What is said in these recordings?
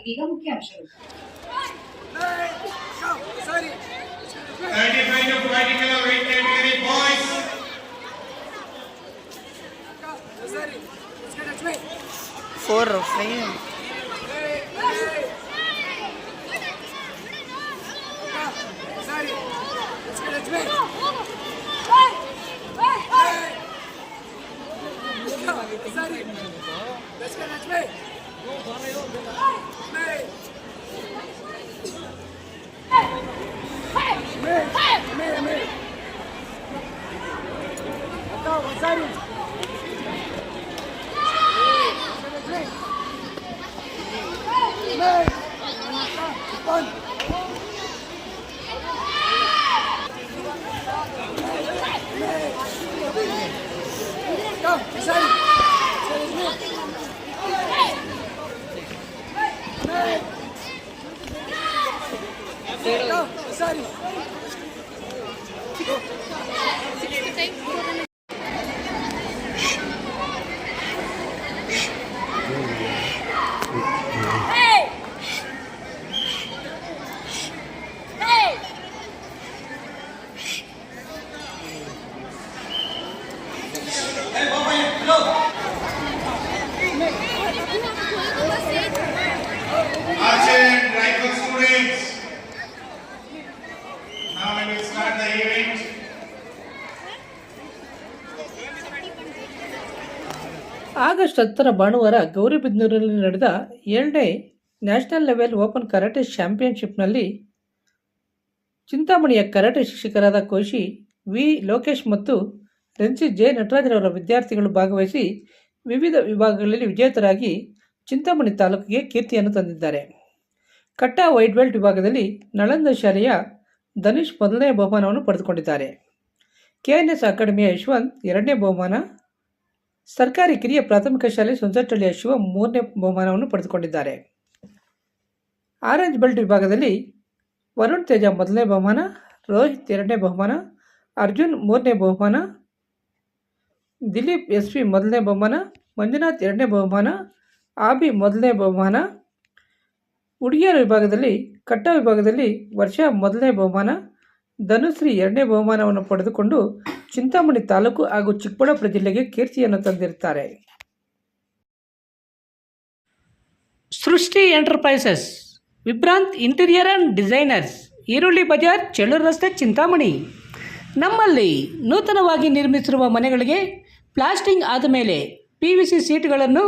ಇದೀಗ ಮುಖ್ಯಾಂಶಗಳು 35 to 40 kilo weight category Sorry. Thank you. August ಹತ್ತರ ಭಾನುವಾರ ಗೌರಿಬಿದನೂರಿನಲ್ಲಿ ನಡೆದ ಏಳನೇ ನ್ಯಾಷನಲ್ ಲೆವೆಲ್ ಓಪನ್ ಕರಾಟೆ ಚಾಂಪಿಯನ್ಶಿಪ್ನಲ್ಲಿ ಚಿಂತಾಮಣಿಯ ಕರಾಟೆ ಶಿಕ್ಷಕರಾದ ಕೋಶಿ ವಿ. ಲೋಕೇಶ್ ಮತ್ತು ರೆನ್ಸಿ ಜೆ. ನಟರಾಜರವರ ವಿದ್ಯಾರ್ಥಿಗಳು ಭಾಗವಹಿಸಿ ವಿವಿಧ ವಿಭಾಗಗಳಲ್ಲಿ ವಿಜೇತರಾಗಿ ಚಿಂತಾಮಣಿ ತಾಲೂಕಿಗೆ ಕೀರ್ತಿಯನ್ನು ತಂದಿದ್ದಾರೆ. ಕಟ್ಟಾ ವೈಟ್ ಬೆಲ್ಟ್ ವಿಭಾಗದಲ್ಲಿ ನಳಂದ ಶಾಲೆಯ ಧನುಷ್ ಮೊದಲನೇ ಬಹುಮಾನವನ್ನು ಪಡೆದುಕೊಂಡಿದ್ದಾರೆ. ಕೆಎನ್ಎಸ್ ಅಕಾಡೆಮಿಯ ಯಶವಂತ್ ಎರಡನೇ ಬಹುಮಾನ ಸರ್ಕಾರಿ ಕಿರಿಯ ಪ್ರಾಥಮಿಕ ಶಾಲೆ ಸುಂಚಟ್ಟಳ್ಳಿಯ ಶಿವ ಮೂರನೇ ಬಹುಮಾನವನ್ನು ಪಡೆದುಕೊಂಡಿದ್ದಾರೆ. ಆರೆಂಜ್ ಬೆಲ್ಟ್ ವಿಭಾಗದಲ್ಲಿ ವರುಣ್ ತೇಜ ಮೊದಲನೇ ಬಹುಮಾನ, ರೋಹಿತ್ ಎರಡನೇ ಬಹುಮಾನ, ಅರ್ಜುನ್ ಮೂರನೇ ಬಹುಮಾನ, ದಿಲೀಪ್ ಎಸ್ ಪಿ ಮೊದಲನೇ ಬಹುಮಾನ, ಮಂಜುನಾಥ್ ಎರಡನೇ ಬಹುಮಾನ, ಆಬಿ ಮೊದಲನೇ ಬಹುಮಾನ. ಹುಡುಗಿಯರ ವಿಭಾಗದಲ್ಲಿ, ಕಟ್ಟ ವಿಭಾಗದಲ್ಲಿ ವರ್ಷ ಮೊದಲನೇ ಬಹುಮಾನ, ಧನುಶ್ರೀ ಎರಡನೇ ಬಹುಮಾನವನ್ನು ಪಡೆದುಕೊಂಡು ಚಿಂತಾಮಣಿ ತಾಲೂಕು ಹಾಗೂ ಚಿಕ್ಕಬಳ್ಳಾಪುರ ಜಿಲ್ಲೆಗೆ ಕೀರ್ತಿಯನ್ನು ತಂದಿರುತ್ತಾರೆ. Srishti enterprises, Vibhrant interior and designers, ಈರುಳ್ಳಿ ಬಜಾರ್, ಚೆಳ್ಳೂರು ರಸ್ತೆ, ಚಿಂತಾಮಣಿ. ನಮ್ಮಲ್ಲಿ ನೂತನವಾಗಿ ನಿರ್ಮಿಸಿರುವ ಮನೆಗಳಿಗೆ ಪ್ಲಾಸ್ಟಿಂಗ್ ಆದ ಮೇಲೆ ಪಿ ವಿ ಸಿ ಸೀಟ್ಗಳನ್ನು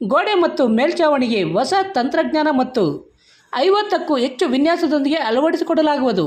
ಗೋಡೆ ಮತ್ತು ಮೇಲ್ಛಾವಣಿಗೆ ಹೊಸ ತಂತ್ರಜ್ಞಾನ ಮತ್ತು ಐವತ್ತಕ್ಕೂ ಹೆಚ್ಚು ವಿನ್ಯಾಸದೊಂದಿಗೆ ಅಳವಡಿಸಿಕೊಡಲಾಗುವುದು.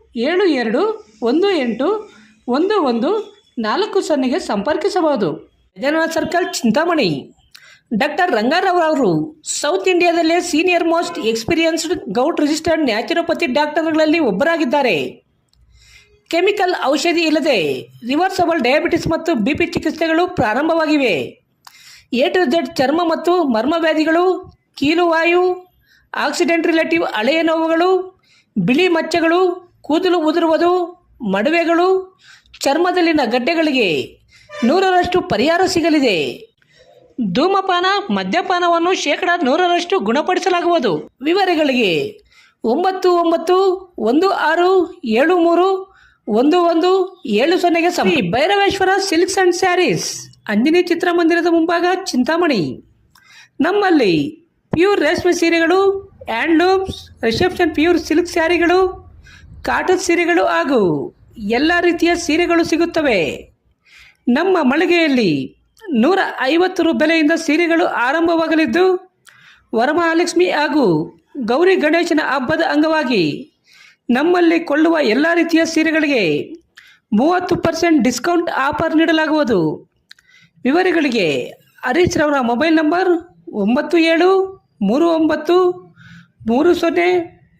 ಏಳು ಎರಡು ಒಂದು ಎಂಟು ಒಂದು ಒಂದು ನಾಲ್ಕು ಸೊನ್ನೆಗೆ ಸಂಪರ್ಕಿಸಬಹುದು. ಗಜಾನನ ಸರ್ಕಲ್, ಚಿಂತಾಮಣಿ. ಡಾಕ್ಟರ್ ರಂಗಾರಾವ್ ಅವರು south ಇಂಡಿಯಾದಲ್ಲೇ senior most experienced gout registered naturopathy ಡಾಕ್ಟರ್ಗಳಲ್ಲಿ ಒಬ್ಬರಾಗಿದ್ದಾರೆ. ಕೆಮಿಕಲ್ ಔಷಧಿ ಇಲ್ಲದೆ ರಿವರ್ಸಬಲ್ ಡಯಾಬಿಟಿಸ್ ಮತ್ತು ಬಿ ಪಿ ಚಿಕಿತ್ಸೆಗಳು ಪ್ರಾರಂಭವಾಗಿವೆ. ಎ ಟು ಝೆಡ್ ಚರ್ಮ ಮತ್ತು ಮರ್ಮವ್ಯಾಧಿಗಳು ಕೀಲುವಾಯು, ಆಕ್ಸಿಡೆಂಟ್ ರಿಲೇಟಿವ್ ಹಳೆಯ ನೋವುಗಳು, ಬಿಳಿ ಮಚ್ಚಗಳು ಕೂದಲು ಉದುರುವುದು, ಮಡುವೆಗಳು, ಚರ್ಮದಲ್ಲಿನ ಗಡ್ಡೆಗಳಿಗೆ ನೂರರಷ್ಟು ಪರಿಹಾರ ಸಿಗಲಿದೆ. ಧೂಮಪಾನ, ಮದ್ಯಪಾನವನ್ನು ಶೇಕಡ ನೂರರಷ್ಟು ಗುಣಪಡಿಸಲಾಗುವುದು. ವಿವರಗಳಿಗೆ ಒಂಬತ್ತು ಒಂಬತ್ತು ಒಂದು ಆರು ಏಳು ಮೂರು ಒಂದು ಒಂದು ಏಳು ಸೊನ್ನೆಗೆ Sami Bhairaveshwara silks and sarees Anjani ಚಿತ್ರಮಂದಿರದ ಮುಂಭಾಗ ಚಿಂತಾಮಣಿ. ನಮ್ಮಲ್ಲಿ ಪ್ಯೂರ್ ರೇಷ್ಮೆ ಸೀರೆಗಳು, ಹ್ಯಾಂಡ್ಲೂಮ್ಸ್, ರಿಸೆಪ್ಷನ್ ಪ್ಯೂರ್ ಸಿಲ್ಕ್ ಸ್ಯಾರಿಗಳು ಕಾಟನ್ ಸೀರೆಗಳು ಹಾಗೂ ಎಲ್ಲ ರೀತಿಯ ಸೀರೆಗಳು ಸಿಗುತ್ತವೆ. ನಮ್ಮ ಮಳಿಗೆಯಲ್ಲಿ ನೂರ ಐವತ್ತು ರು ಬೆಲೆಯಿಂದ ಸೀರೆಗಳು ಆರಂಭವಾಗಲಿದ್ದು, ವರಮಹಾಲಕ್ಷ್ಮಿ ಹಾಗೂ ಗೌರಿ ಗಣೇಶನ ಹಬ್ಬದ ಅಂಗವಾಗಿ ನಮ್ಮಲ್ಲಿ ಕೊಳ್ಳುವ ಎಲ್ಲ ರೀತಿಯ ಸೀರೆಗಳಿಗೆ ಮೂವತ್ತು ಪರ್ಸೆಂಟ್ ಡಿಸ್ಕೌಂಟ್ ಆಫರ್ ನೀಡಲಾಗುವುದು. ವಿವರಗಳಿಗೆ ಹರೀಶ್ ರವರ ಮೊಬೈಲ್ ನಂಬರ್ ಒಂಬತ್ತು ಏಳು ಮೂರು ಒಂಬತ್ತು ಮೂರು ಸೊನ್ನೆ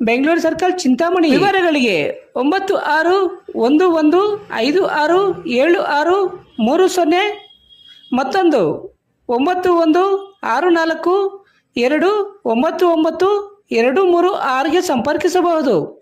Bengaluru circle Chintamani. ವಿವರಗಳಿಗೆ ಒಂಬತ್ತು ಆರು ಒಂದು ಒಂದು ಐದು ಆರು ಏಳು ಆರು ಮೂರು ಸೊನ್ನೆ ಮತ್ತೊಂದು ಒಂಬತ್ತು ಒಂದು ಆರು ನಾಲ್ಕು ಎರಡು ಒಂಬತ್ತು ಒಂಬತ್ತು ಎರಡು ಮೂರು ಆರಿಗೆ ಸಂಪರ್ಕಿಸಬಹುದು.